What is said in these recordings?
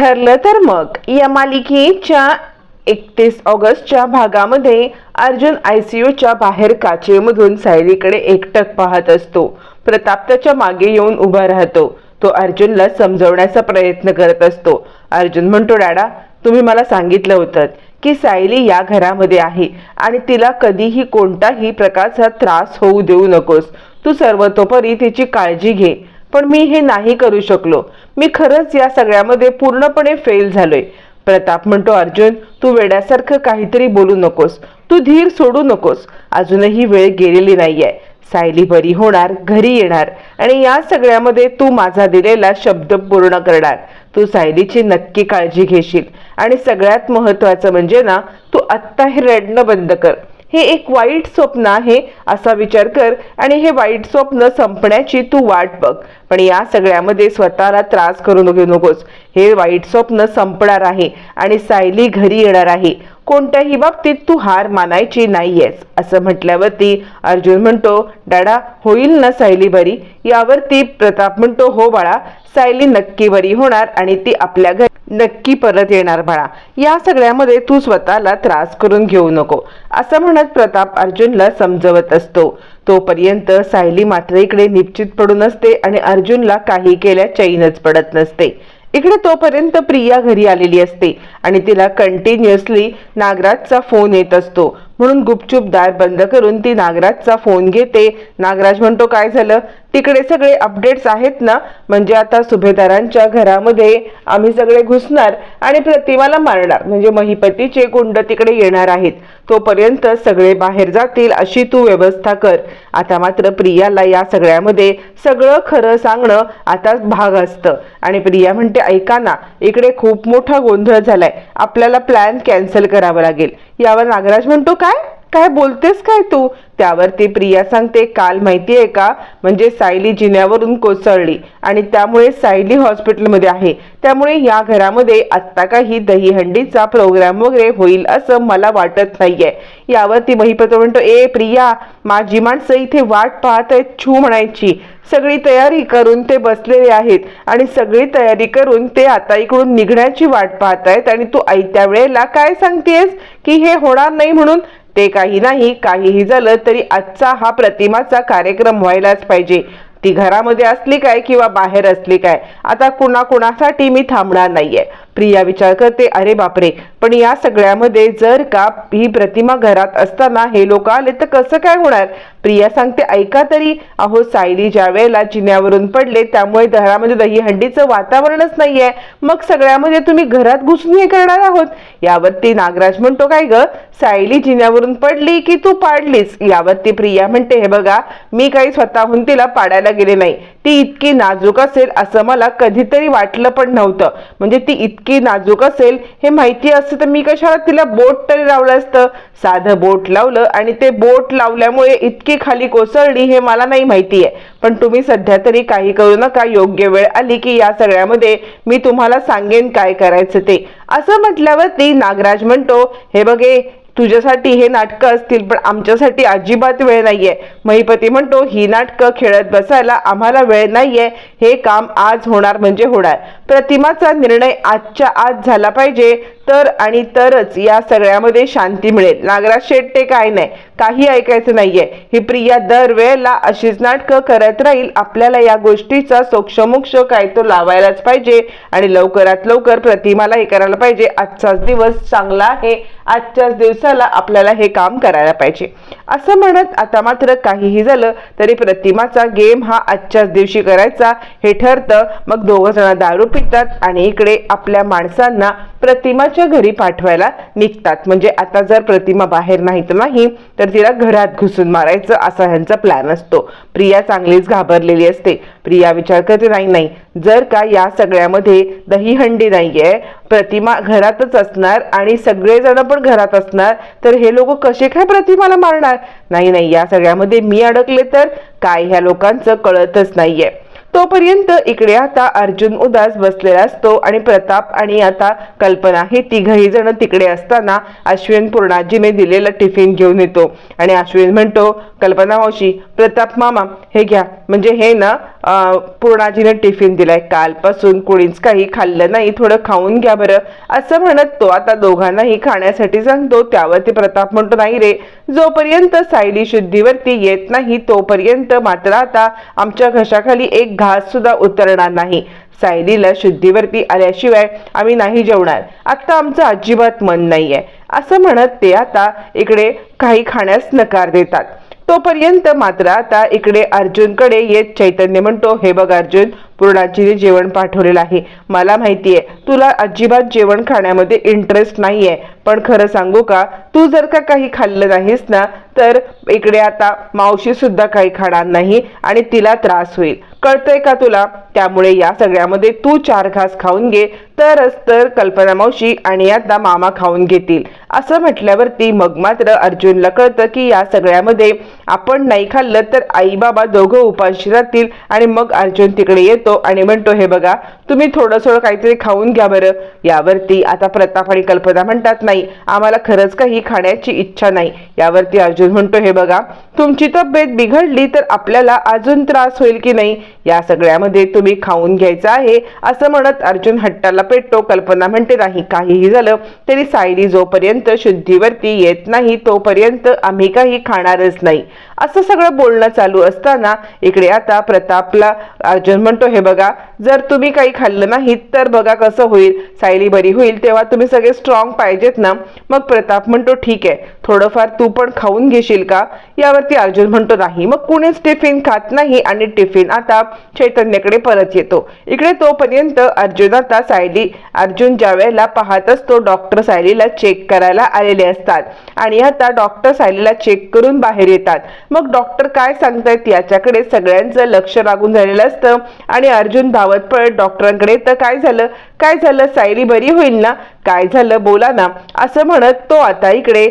ठरलं तर मग. या मालिकेच्या एकतीस ऑगस्टच्या भागामध्ये अर्जुन आय सी यूच्या बाहेर काचेमधून सायलीकडे एकटक पाहत असतो. प्रताप त्याच्यामागे येऊन उभा राहतो. तो अर्जुनला समजवण्याचा प्रयत्न करत असतो. अर्जुन म्हणतो डॅडा तुम्ही मला सांगितलं होतं की सायली या घरामध्ये आहे आणि तिला कधीही कोणताही प्रकारचा त्रास होऊ देऊ नकोस. तू सर्वतोपरी तिची काळजी घे. पण मी हे नाही करू शकलो. मी खरंच या सगळ्यामध्ये पूर्णपणे फेल झालोय. प्रताप म्हणतो अर्जुन तू वेड्यासारखं काहीतरी बोलू नकोस. तू धीर सोडू नकोस. अजूनही वेळ गेलेली नाहीये. सायली बरी होणार घरी येणार आणि या सगळ्यामध्ये तू माझा दिलेला शब्द पूर्ण करणार. तू सायलीची नक्की काळजी घेशील आणि सगळ्यात महत्वाचं म्हणजे ना तू आत्ता हे रडणं बंद कर. हे एक वाईट स्वप्न आहे असा विचार कर आणि हे वाईट स्वप्न संपण्याची तू वाट बघ. पण या सगळ्यामध्ये स्वतःला त्रास करू घेऊ नकोस. हे वाईट स्वप्न संपणार आहे आणि सायली घरी येणार आहे. कोणत्याही बाबतीत तू हार मानायची नाहीयेस असं म्हटल्यावरती अर्जुन म्हणतो डाडा होईल ना सायली बरी? यावरती प्रताप म्हणतो हो बाळा सायली नक्की बरी होणार आणि ती आपल्या घरी नक्की परत येणार बाळा. या सगळ्यामध्ये तू स्वतःला त्रास करून घेऊ नको असं म्हणत प्रताप अर्जुनला समजवत असतो. तोपर्यंत सायली मात्र इकडे निश्चित पडून असते आणि अर्जुनला काही केल्या चैनच पडत नसते. इकडे तोपर्यंत प्रिया घरी आलेली असते आणि तिला कंटिन्युअसली नागराजचा फोन येत असतो. म्हणून गुपचूप दार बंद करून ती नागराजचा फोन घेते. नागराज म्हणतो काय झालं? तिकडे सगळे अपडेट्स आहेत ना? म्हणजे आता सुभेदारांच्या घरामध्ये आम्ही सगळे घुसणार आणि प्रतिमाला मारणार. म्हणजे महिपतीचे गुंड तिकडे येणार आहेत. तोपर्यंत सगळे बाहेर जातील अशी तू व्यवस्था कर. आता मात्र प्रियाला या सगळ्यामध्ये सगळं खरं सांगणं आता भाग असतं. आणि प्रिया म्हणते ऐका ना इकडे खूप मोठा गोंधळ झालाय. आपल्याला प्लॅन कॅन्सल करावा लागेल. यावर नागराज म्हणतो काय काय? बोलतेस काय तू? त्यावरती प्रिया सांगते काल माहिती आहे का? म्हणजे सायली जिन्यावरून कोसळली आणि त्यामुळे सायली हॉस्पिटलमध्ये आहे. त्यामुळे या घरामध्ये आत्ता काही दहीहंडीचा प्रोग्राम वगैरे होईल असं मला वाटत नाहीये. यावरती महिपत्र म्हणतो ए प्रिया माझी माणसं इथे वाट पाहत आहेत छू म्हणायची. सगळी तयारी करून ते बसलेले आहेत आणि सगळी तयारी करून ते आता इकडून निघण्याची वाट पाहत आहेत आणि तू आयत्या वेळेला काय सांगतेस? की हे होणार नाही म्हणून ते काही नाही काहीही झालं तरी आजचा हा प्रतिमाचा कार्यक्रम व्हायलाच पाहिजे. ती घरामध्ये असली काय किंवा बाहेर असली काय आता कुणा कुणासाठी मी थांबणार नाहीये. प्रिया विचार करते अरे बापरे पण या सगळ्यामध्ये जर का ही प्रतिमा घरात असताना हे लोक आले तर कसं काय होणार? प्रिया सांगते ऐका तरी अहो सायली ज्या वेळेला जिन्यावरून पडले त्यामुळे घरामध्ये दहीहंडीचं वातावरणच नाहीये. मग सगळ्यामध्ये तुम्ही घरात घुसून हे करणार आहोत? यावरती नागराज म्हणतो काय ग? सायली जिन्यावरून पडली की तू पाडलीस? यावरती प्रिया म्हणते हे बघा मी काही स्वतःहून तिला पाडायला गेले नाही. ती इतकी नाजूक असेल असं मला कधीतरी वाटलं पण नव्हतं. म्हणजे ती इतकी नाजूक असेल हे माहिती असतं तर मी कशाला तिला बोट तरी लावलं असतं? साधं बोट लावलं आणि ते बोट लावल्यामुळे इतकी खाली कोसळली हे मला नाही माहिती आहे पण तुम्ही सध्या तरी काही करू नका योग्य वेळ आली की या सगळ्यामध्ये मी तुम्हाला सांगेन काय करायचं ते. असं म्हटल्यावरती नागराज म्हणतो हे बघे तुझ्यासाठी हे नाटकं असतील पण आमच्यासाठी अजिबात वेळ नाहीये. महिपती म्हणतो ही नाटकं खेळत बसायला आम्हाला वेळ नाहीये. हे काम आज होणार म्हणजे होणार. प्रतिमाचा निर्णय आजच्या आज झाला पाहिजे. तर आणि तरच या सगळ्यामध्ये शांती मिळेल. नागराज शेट्टे काय नाही काही ऐकायचं नाहीये. ही प्रिया दरवेळेला अशीच नाटकं करत राहील. आपल्याला या गोष्टीचा सोक्षमोक्ष काय तो लावायलाच पाहिजे. आणि लवकरात लवकर प्रतिमाला हे करायला पाहिजे. आजचाच दिवस चांगला आहे. आजच्याच दिवसात दिवसाला आपल्याला हे काम करायला पाहिजे. असं म्हणत आता मात्र काहीही झालं तरी प्रतिमाचा गेम हा आजच्याच दिवशी करायचा हे ठरतं. मग दोघं जण दारू पितात आणि इकडे आपल्या माणसांना प्रतिमाच्या घरी पाठवायला निघतात. म्हणजे आता जर प्रतिमा बाहेर नाही तर नाही तर तिला घरात घुसून मारायचं असा ह्यांचा प्लॅन असतो. प्रिया चांगलीच घाबरलेली असते. प्रिया विचार करते नाही नाही जर का या सगळ्यामध्ये दहीहंडी नाहीये प्रतिमा घरातच असणार आणि सगळेजण पण घरात असणार तर हे लोक कसे काय प्रतिमाला मारणार? नाही नाही या सगळ्यामध्ये मी अडकले तर काय ह्या लोकांचं कळतच नाहीये. तोपर्यंत इकडे आता अर्जुन उदास बसलेला असतो आणि प्रताप आणि आता कल्पना हे तिघही जण तिकडे असताना अश्विन पूर्णाजीने दिलेलं टिफिन घेऊन येतो. आणि अश्विन म्हणतो कल्पना मावशी प्रताप मामा हे घ्या. म्हणजे हे ना पूर्णाजीने टिफिन दिलाय कालपासून कुणीच काही खाल्लं नाही थोडं खाऊन घ्या बरं. असं म्हणत तो आता दोघांनाही खाण्यासाठी सांगतो त्यावरती प्रताप म्हणतो नाही रे जोपर्यंत सायली शुद्धीवरती येत नाही तोपर्यंत मात्र आता आमच्या घशाखाली एक घास सुद्धा उतरणार नाही. सायलीला शुद्धीवरती आल्याशिवाय आम्ही नाही जेवणार. आत्ता आमचं अजिबात मन नाहीये. असं म्हणत ते आता इकडे काही खाण्यास नकार देतात. तोपर्यंत मात्र आता इकडे अर्जुनकडे येत चैतन्य म्हणतो हे बघ अर्जुन पूर्णाजीने जेवण पाठवलेलं आहे. मला माहिती आहे तुला अजिबात जेवण खाण्यामध्ये इंटरेस्ट नाही आहे पण खरं सांगू का तू जर का काही खाल्लं नाहीस ना तर इकडे आता मावशी सुद्धा काही खाणार नाही आणि तिला त्रास होईल. कळतंय का तुला? त्यामुळे या सगळ्यामध्ये तू चार घास खाऊन घे. तरच तर कल्पना मावशी आणि आता मामा खाऊन घेतील. असं म्हटल्यावरती मग मात्र अर्जुनला कळतं की या सगळ्यामध्ये आपण नाही खाल्लं तर आई बाबा दोघं उपाशी राहतील आणि मग अर्जुन तिकडे येतो आणि म्हणतो हे बघा तुम्ही थोडं थोडं काहीतरी खाऊन घ्या बरं. यावरती आता प्रताप आणि कल्पना म्हणतात नाही आम्हाला खरंच काही खाण्याची इच्छा नाही. यावरती अर्जुन म्हणतो हे बघा तुमची तब्येत बिघडली तर आपल्याला अजून त्रास होईल की नाही? या सगळ्यामध्ये तुम्ही खाऊन घ्यायचं आहे असं म्हणत अर्जुन हट्टाला पेटतो कल्पना म्हणते नाही. काहीही झालं तरी सायली जोपर्यंत शुद्धीवरती येत नाही तोपर्यंत आम्ही काही खाणारच नाही. असं सगळं बोलणं चालू असताना इकडे आता प्रतापला अर्जुन म्हणतो हे बघा जर तुम्ही काही खाल्लं नाही तर बघा कसं होईल. सायली बरी होईल तेव्हा तुम्ही सगळे स्ट्रॉंग पाहिजेत ना. मग प्रताप म्हणतो ठीक आहे थोडंफार तू पण खाऊन घेशील का? यावरती अर्जुन म्हणतो नाही. मग कुणीच टिफिन खात नाही आणि टिफिन आता चैतन्यकडे परत येतो. इकडे तोपर्यंत अर्जुन आता सायली अर्जुन ज्या वेळेला पाहत असतो डॉक्टर सायलीला चेक करायला आलेले असतात आणि आता डॉक्टर सायलीला चेक करून बाहेर येतात. मग डॉक्टर काय सांगतायत याच्याकडे सगळ्यांचं लक्ष लागून झालेलं असतं आणि अर्जुन धावत पळत डॉक्टरांकडे तर काय झालं? काय झालं? सायली बरी होईल ना? काय झालं? बोला ना. असं म्हणत तो आता इकडे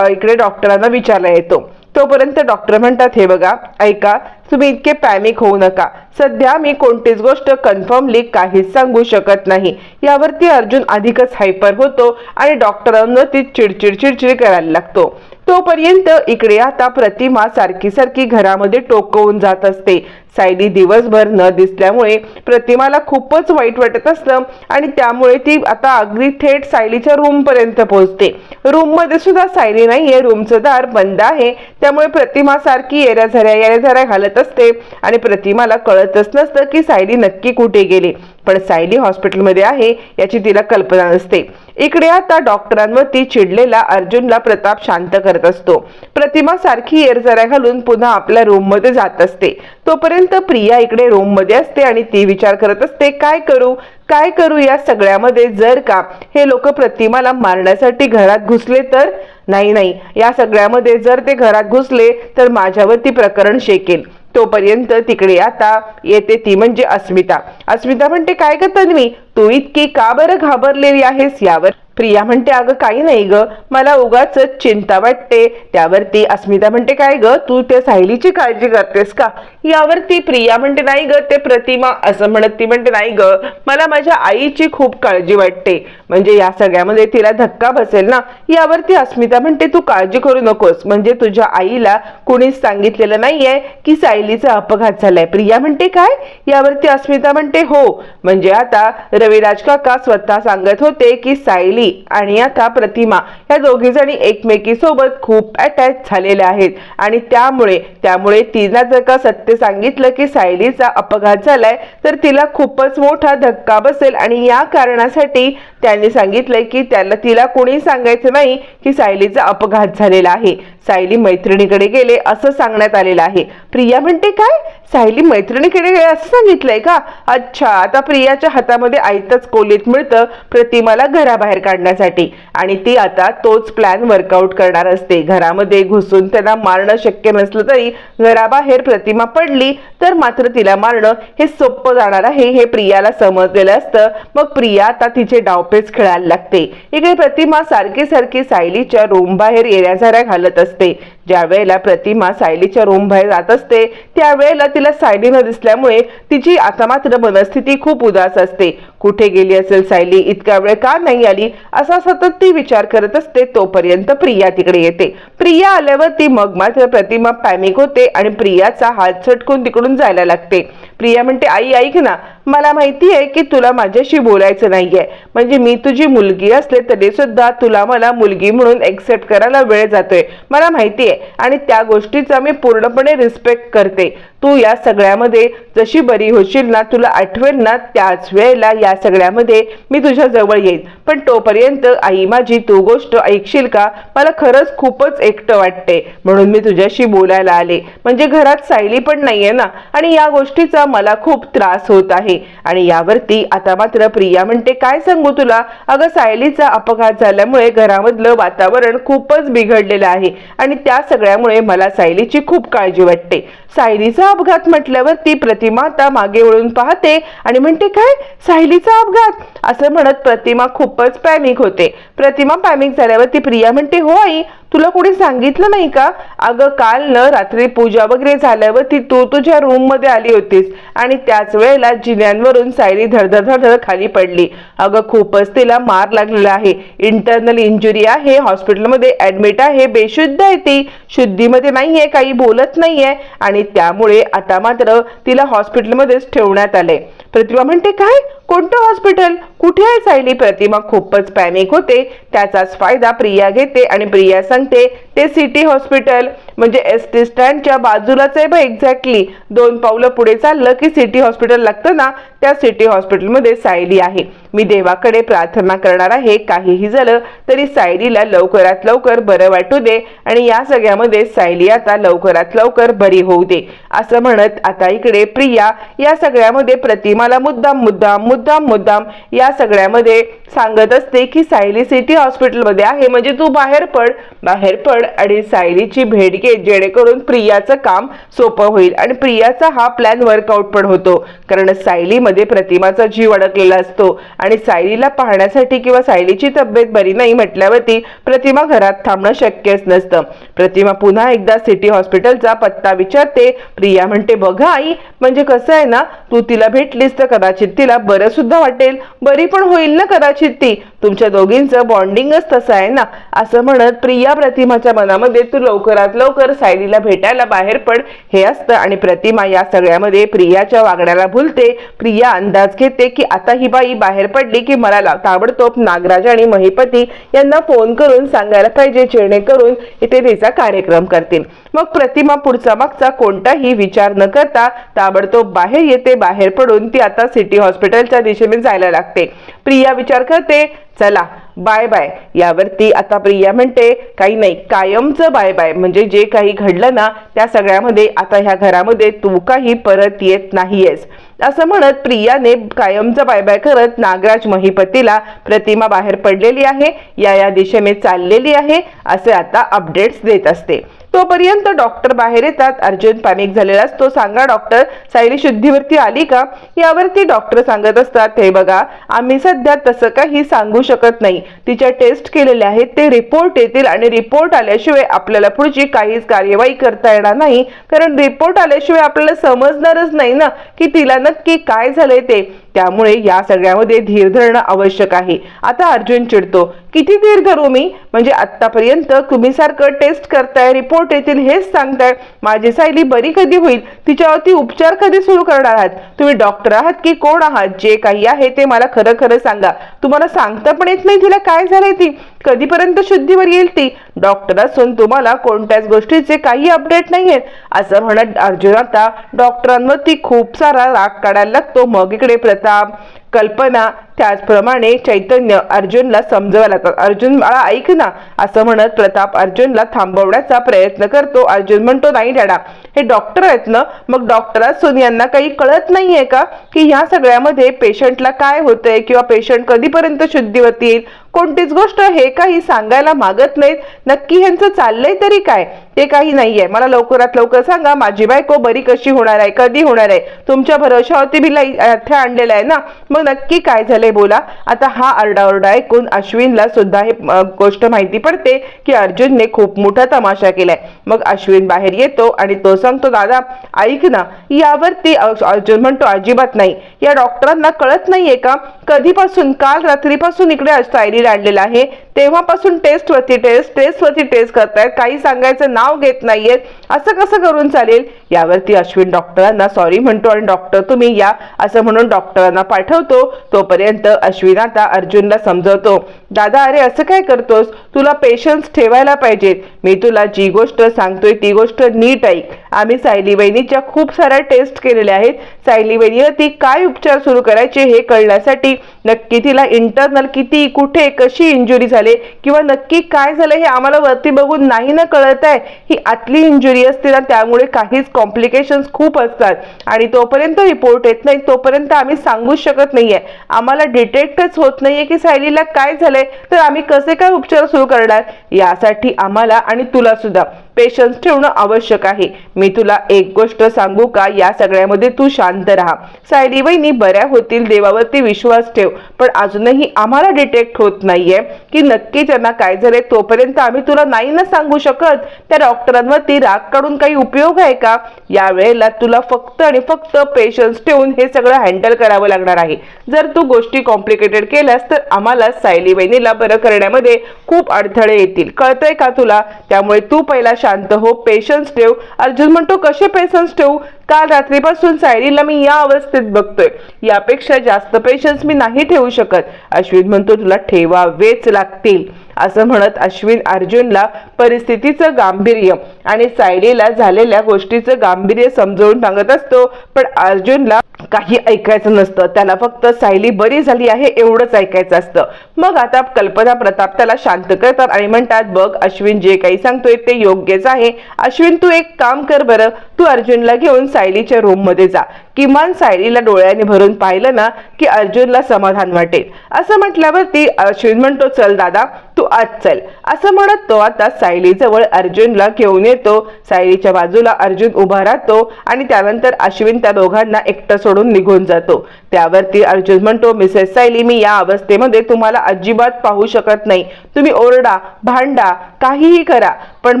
इकडे डॉक्टरांना विचारला येतो. तोपर्यंत डॉक्टर म्हणतात हे बघा ऐका तुम्ही इतके पॅनिक होऊ नका. सध्या मी कोणतीच गोष्ट कन्फर्मली काहीच सांगू शकत नाही. यावरती अर्जुन अधिकच हायपर होतो आणि डॉक्टरांना ती चिडचिड चिडचिड करायला लागतो. तोपर्यंत इकडे आता प्रतिमा सारखी सारखी घरामध्ये टोकवून जात असते. सायली दिवसभर न दिसल्यामुळे प्रतिमाला खूपच वाईट वाटत असतं आणि त्यामुळे ती आता अगदी थेट सायलीच्या रूम पर्यंत पोहोचते. रूममध्ये सुद्धा सायली नाहीये रूमचं दार बंद आहे. त्यामुळे प्रतिमा सारखी येऱ्या झऱ्या येऱ्या झऱ्या घालत असते आणि प्रतिमाला कळतच नसतं की सायली नक्की कुठे गेली. पण सायली हॉस्पिटलमध्ये आहे याची तिला कल्पना नसते. इकडे आता डॉक्टरांवरती चिडलेला अर्जुनला प्रताप शांत करत असतो. प्रतिमा सारखी येरझऱ्या घालून पुन्हा आपल्या रूममध्ये जात असते. तोपर्यंत प्रिया इकडे रूममध्ये असते आणि ती विचार करत असते काय करू? काय करू या सगळ्यामध्ये? जर का हे लोक प्रतिमाला मारण्यासाठी घरात घुसले तर? नाही नाही. या सगळ्यामध्ये जर ते घरात घुसले तर माझ्यावरती प्रकरण शेकेल. तोपर्यंत तिकडे आता येते ती म्हणजे अस्मिता. अस्मिता म्हणते काय ग तन्वी? तू इतकी का बरं घाबरलेली आहेस यावर? प्रिया म्हणते अगं काही नाही ग. मला उगाच चिंता वाटते. त्यावरती अस्मिता म्हणते काय ग? तू त्या सायलीची काळजी करतेस का? यावरती प्रिया म्हणते नाही ग ते प्रतिमा असं म्हणत ती म्हणते नाही ग. मला माझ्या आईची खूप काळजी वाटते. म्हणजे या सगळ्यामध्ये तिला धक्का बसेल ना? यावरती अस्मिता म्हणते तू काळजी करू नकोस. म्हणजे तुझ्या आईला कुणीच सांगितलेलं नाहीये की सायलीचा अपघात झालाय. प्रिया म्हणते काय? यावरती अस्मिता म्हणते हो. म्हणजे आता रविराज काका स्वतः सांगत होते की सायली आणि आता प्रतिमा या दोघी जणी एकमेकी सोबत खूप अटॅच झालेल्या आहेत. आणि त्यामुळे त्यामुळे तिला जर का सत्य सांगितलं की सायलीचा अपघात झालाय तर तिला खूपच मोठा धक्का बसेल. आणि या कारणासाठी त्यांनी सांगितलंय की त्याला तिला कोणी सांगायचं नाही की सायलीचा अपघात झालेला आहे. सायली मैत्रिणीकडे गेले असं सांगण्यात आलेलं आहे. प्रिया म्हणते काय? सायली मैत्रिणीकडे गेले असं सांगितलंय का? अच्छा आता प्रियाच्या हातामध्ये आयतच कोलीत मिळतं प्रतिमाला घराबाहेर काढण्यासाठी. आणि ती आता तोच प्लॅन वर्कआउट करणार असते. घरामध्ये घुसून त्यांना मारणं शक्य नसलं तरी घराबाहेर प्रतिमा पडली तर मात्र तिला मारणं हे सोपं जाणार आहे हे प्रियाला समजलेलं असतं. मग प्रिया आता तिचे डावपेच खेळायला लागते. इकडे प्रतिमा सारखी सारखी सायलीच्या रूम बाहेर येण्याझाऱ्या घालत असते. ನಮಸ್ತೆ ज्या वेळेला प्रतिमा सायलीच्या रूम बाहेर जात असते त्यावेळेला तिला सायली न दिसल्यामुळे तिची आता मात्र मनस्थिती खूप उदास असते. कुठे गेली असेल सायली? इतका वेळ का नाही आली? असा सतत ती विचार करत असते. तोपर्यंत प्रिया तिकडे येते. प्रिया आल्यावर ती मग मात्र प्रतिमा पॅनिक होते आणि प्रियाचा हात झटकून तिकडून जायला लागते. प्रिया म्हणते आई ऐक ना. मला माहिती आहे की तुला माझ्याशी बोलायचं नाहीये. म्हणजे मी तुझी मुलगी असले तरी सुद्धा तुला मला मुलगी म्हणून एक्सेप्ट करायला वेळ जातोय. मला माहिती आहे. आणि त्या गोष्टीचा मी पूर्णपणे रिस्पेक्ट करते. तू या सगळ्यामध्ये जशी बरी होशील ना तुला आठवेल ना त्याच वेळेला या सगळ्यामध्ये मी तुझ्या जवळ येईन. पण तोपर्यंत आई माझी तू गोष्ट ऐकशील का? मला खरंच खूपच एकटं वाटते. म्हणून मी तुझ्याशी बोलायला आले. म्हणजे घरात सायली पण नाहीये ना? आणि या गोष्टीचा मला खूप त्रास होत आहे. आणि यावरती आता मात्र प्रिया म्हणते काय सांगू तुला? अगं सायलीचा अपघात झाल्यामुळे घरामधलं वातावरण खूपच बिघडलेलं आहे. आणि त्या सगळ्यामुळे मला सायलीची खूप काळजी वाटते. सायलीचा अपघात म्हटल्यावर ती प्रतिमा आता मागे वळून पाहते आणि म्हणते काय? सायलीचा अपघात? असं म्हणत प्रतिमा खूपच पॅनिक होते. प्रतिमा पॅनिक झाल्यावर ती प्रिया म्हणते हो आई तुला कोणी सांगितलं नाही का? अगं काल न रात्री पूजा वगैरे झाल्यावर ती तू तुझ्या रूममध्ये आली होतीस. आणि त्याच वेळेला जिन्यांवरून सायली धडधड धडधड खाली पडली. अगं खूपच तिला मार लागलेला आहे. इंटरनल इंजुरी आहे हॉस्पिटलमध्ये ऍडमिट आहे बेशुद्ध आहे ती. शुद्धीमध्ये नाहीये काही बोलत नाहीये. आणि त्यामुळे आता मात्र तिला हॉस्पिटलमध्येच ठेवण्यात आले प्रतिभा म्हणते काय? कोणतं हॉस्पिटल कुठे आहे सायली प्रतिमा खूपच पॅनिक होते त्याचाच फायदा प्रिया घेते आणि प्रिया सांगते ते सिटी हॉस्पिटल म्हणजे एस टी स्टँडच्या बाजूलाच आहे बा एक्झॅक्टली दोन पावलं पुढे चाललं की सिटी हॉस्पिटल लागतं ना त्या सिटी हॉस्पिटलमध्ये सायली आहे. मी देवाकडे प्रार्थना करणार आहे काहीही झालं तरी सायलीला लवकरात लवकर बरं वाटू दे आणि या सगळ्यामध्ये सायली आता लवकरात लवकर बरी होऊ दे. असं म्हणत आता इकडे प्रिया या सगळ्यामध्ये प्रतिमाला मुद्दाम मुद्दाम मुद्दाम मुद्दाम या सगळ्यामध्ये सांगत असते की सायली सिटी हॉस्पिटलमध्ये आहे म्हणजे तू बाहेर पड बाहेर पड. आणि सायलीची भेट घे जेणेकरून प्रियाचं काम सोपं होईल. आणि प्रियाचा हा प्लॅन वर्कआउट पण होतो. कारण सायलीमध्ये प्रतिमाचा जीव अडकलेला असतो. आणि सायलीला पाहण्यासाठी किंवा सायलीची तब्येत बरी नाही म्हटल्यावरती प्रतिमा घरात थांबणं शक्यच नसतं. प्रतिमा पुन्हा एकदा सिटी हॉस्पिटलचा पत्ता विचारते. प्रिया म्हणते बघा आई म्हणजे कसं आहे ना तू तिला भेटलीस तर कदाचित तिला बरं सुद्धा वाटेल. बरी पण होईल ना कदाचित ती. तुमच्या दोघींचं बॉन्डिंगच तसं आहे ना. असं म्हणत प्रिया प्रतिमाच्या मनामध्ये तू लवकरात लवकर सायलीला भेटायला बाहेर पड. हे असतं आणि प्रतिमा या सगळ्यामध्ये प्रियाच्या वागण्याला भूलते. प्रिया अंदाज घेते की आता ही बाई बाहेर पडली की मला ताबडतोब नागराज आणि महिपती यांना फोन करून सांगायला पाहिजे जेणेकरून इथे तिचा कार्यक्रम करतील. मग प्रतिमा पुढचा मागचा कोणताही विचार न करता ताबडतोब बाहेर येते. बाहेर पडून ती आता सिटी हॉस्पिटलच्या दिशेने जायला लागते. प्रिया विचार करते चला बाय बाय. यावरती आता प्रिया म्हणते काही नाही कायमचं बाय बाय. म्हणजे जे काही घडलं ना त्या सगळ्यामध्ये आता ह्या घरामध्ये तू काही परत येत नाहीयेस. असं म्हणत प्रियाने कायमचं बाय बाय करत नागराज महिपतीला प्रतिमा बाहेर पडलेली आहे या या दिशेने चाललेली आहे असे आता अपडेट्स देत असते. तोपर्यंत डॉक्टर बाहेर येतात. अर्जुन पॅनिक झालेला असतो. सांगा डॉक्टर सायली शुद्धीवरती आली का? यावरती डॉक्टर सांगत असतात हे बघा आम्ही सध्या तसं काही सांगू शकत नाही. तिच्या टेस्ट केलेल्या आहेत ते रिपोर्ट येतील आणि रिपोर्ट आल्याशिवाय आपल्याला पुढची काहीच कार्यवाही करता येणार नाही. कारण रिपोर्ट आल्याशिवाय आपल्याला समजणारच नाही ना की तिला नक्की काय झालंय ते. त्यामुळे या सगळ्यामध्ये धीर धरणं आवश्यक आहे. आता अर्जुन चिडतो किती धीर धरू मी? म्हणजे आतापर्यंत तुम्ही सारखं टेस्ट करताय रिपोर्ट येतील हेच सांगताय. माझी सायली बरी कधी होईल? तिच्यावरती उपचार कधी सुरू करणार आहात? तुम्ही डॉक्टर आहात की कोण आहात? जे काही आहे ते मला खरं खरं सांगा. तुम्हाला सांगता पण येत नाही तिला काय झालंय ती? कधीपर्यंत शुद्धीवर येईल ती? डॉक्टर असून तुम्हाला कोणत्याच गोष्टीचे काही अपडेट नाही आहेत असं म्हणत अर्जुन आता डॉक्टरांवरती खूप सारा राग काढायला लागतो. मग इकडे प्रताप कल्पना त्याचप्रमाणे चैतन्य अर्जुनला समजवायला लागतात. अर्जुन मला ऐक ना. असं म्हणत प्रताप अर्जुनला थांबवण्याचा प्रयत्न करतो. अर्जुन म्हणतो नाही डॅडा हे डॉक्टर आहेत ना. मग डॉक्टर असून यांना काही कळत नाहीये का? की ह्या सगळ्यामध्ये पेशंटला काय होतंय? किंवा पेशंट कधीपर्यंत शुद्धीवरती येईल? कोणतीच गोष्ट हे काही सांगायला मागत नाहीत. नक्की ह्यांचं चाललंय तरी काय? ते काही नाहीये. मला लवकरात लवकर सांगा माझी बायको बरी कशी होणार आहे? कधी होणार आहे? तुमच्या भरोशावरती बिला लाई- इथे आणलेलं आहे ना. मग नक्की काय झालंय? इकडे बोला. आता हा आरडाओरडा ऐकून अश्विनला सुद्धा हे गोष्ट माहिती पडते की अर्जुनने खूप मोठा तमाशा केलाय. मग अश्विन बाहेर येतो आणि तो सांगतो दादा ऐक ना यावरती अर्जुन म्हणतो अजिबात नाही. या डॉक्टरांना कळत नाहीये का? कधीपासून काल रात्रीपासून इकडे सायरीला आणलेला आहे. तेव्हापासून टेस्ट वरती टेस्ट टेस्ट वरती टेस्ट करतायत. काही सांगायचं नाव घेत नाहीयेत. असं कसं करून चालेल? यावरती अश्विन डॉक्टरांना सॉरी म्हणतो आणि डॉक्टर तुम्ही या. असं म्हणून डॉक्टरांना पाठवतो. तोपर्यंत अश्विन आता अर्जुनला समजवतो. दादा अरे असं काय करतोस? तुला पेशन्स ठेवायला पाहिजेत मी तुला जी गोष्ट सांगतोय ती गोष्ट नीट ऐक. आम्ही सायली वहिनीच्या खूप साऱ्या टेस्ट केलेल्या आहेत. सायली वहिनीवरती काय उपचार सुरू करायचे हे कळण्यासाठी नक्की तिला इंटरनल किती कुठे कशी इंजुरी झाली किंवा नक्की काय झालं हे आम्हाला वरती बघून नाही ना कळत आहे. ही आतली इंजुरी असते ना त्यामुळे काहीच कॉम्प्लिकेशन्स खूप असतात. आणि तोपर्यंत रिपोर्ट येत नाही तोपर्यंत आम्ही सांगू शकत नाहीये. आम्हाला डिटेक्टच होत नाहीये की सायलीला काय झालं तर आम्ही कसे काय उपचार सुरू करणार? यासाठी आम्हाला आणि तुला सुद्धा पेशन्स ठेवणं आवश्यक आहे. मी तुला एक गोष्ट सांगू का? या सगळ्यामध्ये तू शांत राहा. सायली वहिनी बऱ्या होतील देवावरती विश्वास ठेव पण अजूनही आम्हाला डिटेक्ट होत नाहीये की नक्की त्यांना काय झालंय. तोपर्यंत आम्ही तुला नाही ना सांगू शकत. त्या डॉक्टरांवरती राग काढून काही उपयोग आहे का? यावेळेला तुला फक्त आणि फक्त पेशन्स ठेवून हे सगळं हँडल करावं लागणार आहे. जर तू गोष्टी कॉम्प्लिकेटेड केल्यास तर आम्हाला सायली वहिनीला बरं करण्यामध्ये खूप अडथळे येतील. कळतंय का तुला? त्यामुळे तू पहिला शांत हो पेशन्स ठेव. अर्जुन म्हणतो कसे पेशन्स ठेवू? काल रात्रीपासून सायलीला मी या अवस्थेत बघतोय. यापेक्षा जास्त पेशन्स मी नाही ठेवू शकत. अश्विन म्हणतो तुला ठेवावेच लागतील. असं म्हणत अश्विन अर्जुनला परिस्थितीचं गांभीर्य आणि सायलीला झालेल्या गोष्टीचं गांभीर्य समजावून सांगत असतो. पण अर्जुनला काही ऐकायचं नसतं. त्याला फक्त सायली बरी झाली आहे एवढंच ऐकायचं असतं. मग आता कल्पना प्रताप त्याला शांत करतात आणि म्हणतात बघ अश्विन जे काही सांगतोय ते योग्यच आहे. अश्विन तू एक काम कर बरं. तू अर्जुनला घेऊन सायलीच्या रूममध्ये जा. किमान सायलीला डोळ्याने भरून पाहिलं ना की अर्जुनला समाधान वाटेल. असं म्हटल्यावरती अश्विन म्हणतो चल दादा तू आज चल. असं म्हणत तो आता सायलीजवळ अर्जुनला घेऊन येतो. सायलीच्या बाजूला अर्जुन उभा राहतो आणि त्यानंतर अश्विन त्या दोघांना एकटं सोडून निघून जातो. त्यावरती अर्जुन म्हणतो मिसेस सायली मी या अवस्थेमध्ये तुम्हाला अजिबात पाहू शकत नाही. तुम्ही ओरडा भांडा काहीही करा. पण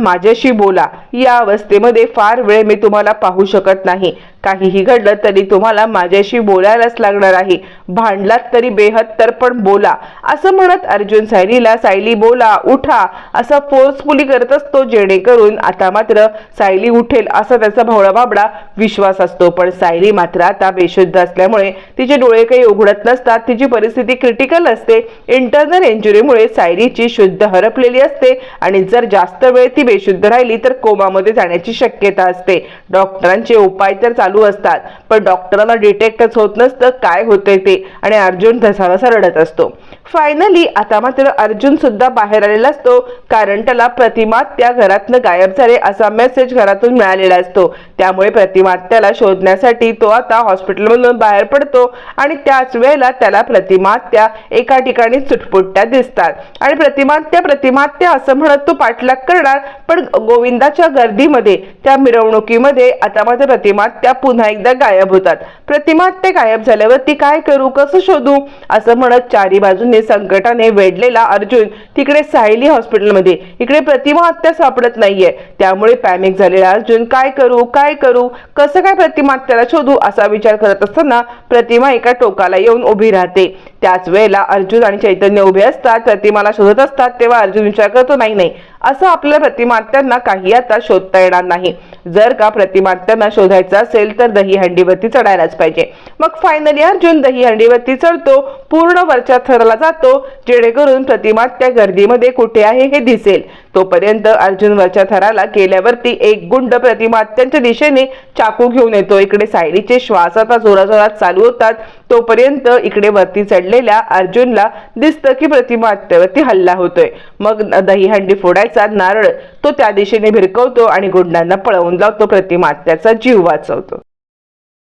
माझ्याशी बोला. या अवस्थेमध्ये फार वेळ मी तुम्हाला पाहू शकत नाही. काहीही घडलं तरी तुम्हाला माझ्याशी बोलायलाच लागणार आहे. भांडलात तरी बेहत्तर पण बोला. असं म्हणत अर्जुन सायलीला सायली बोला उठा. असा फोर्सफुली करत असतो जेणेकरून आता मात्र सायली उठेल असा त्याचा भोळा बाबडा विश्वास असतो. पण सायली मात्र आता बेशुद्ध असल्यामुळे तिचे डोळे काही उघडत नसतात. तिची परिस्थिती क्रिटिकल असते. इंटरनल इंजुरीमुळे सायलीची शुद्ध हरपलेली असते. आणि जर जास्त वेळ ती बेशुद्ध राहिली तर कोमामध्ये जाण्याची शक्यता असते. डॉक्टरांचे उपाय तर चालू असतात पण डॉक्टरांना डिटेक्टच होत नसतं काय होतंय ते? आणि अर्जुन धसाधसा रडत असतो. फायनली आता मात्र अर्जुन सुद्धा बाहेर आलेला असतो. कारण त्याला प्रतिमा त्या घरातनं गायब झाले असा मेसेज घरातून मिळालेला असतो. त्यामुळे प्रतिमात्याला शोधण्यासाठी तो आता हॉस्पिटलमधून बाहेर पडतो आणि त्याच वेळेला त्याला प्रतिमात्या एका ठिकाणी चुटपुटत्या दिसतात. आणि प्रतिमात्या प्रतिमात्या असं म्हणत तो पाठलाग करणार पण गोविंदाच्या गर्दीमध्ये त्या मिरवणुकीमध्ये आता मात्र प्रतिमात्या पुन्हा एकदा गायब होतात. प्रतिमात्या गायब झाल्यावर ती काय करू कसं शोधू? असं म्हणत चारी बाजूने संकटाने वेढलेला अर्जुन तिकडे सायली हॉस्पिटलमध्ये. इकडे प्रतिमा हत्या सापडत नाहीये. त्यामुळे पॅनिक झालेला अर्जुन काय करू? काय करू? कसं काय प्रतिमा हत्याला शोधू? असा विचार करत असताना प्रतिमा एका टोकाला येऊन उभी राहते. त्याच वेळेला अर्जुन आणि चैतन्य उभे असतात. प्रतिमाला शोधत असतात तेव्हा अर्जुन विचार करतो नाही नाही. असं आपल्या प्रतिमात्यांना काही आता शोधता येणार नाही. जर का प्रतिमात्यांना शोधायचं असेल तर दही हंडीवरती चढायलाच पाहिजे. मग फायनली अर्जुन दहीहंडीवरती चढतो पूर्ण वरच्या थराला जातो जेणेकरून प्रतिमात्या गर्दीमध्ये कुठे आहे हे दिसेल. तोपर्यंत अर्जुन वरच्या थराला गेल्यावरती एक गुंड प्रतिमात्यांच्या दिशेने चाकू घेऊन येतो. इकडे सायलीचे श्वास आता जोराजोरात चालू होतात. तोपर्यंत इकडे वरती चढलेल्या अर्जुनला दिसतं की प्रतिमात्यावरती हल्ला होतोय. मग दहीहंडी फोडायचा नारळ तो त्या दिशेने भिरकवतो आणि गुंडांना पळवून लावतो. प्रतिमात्याचा जीव वाचवतो.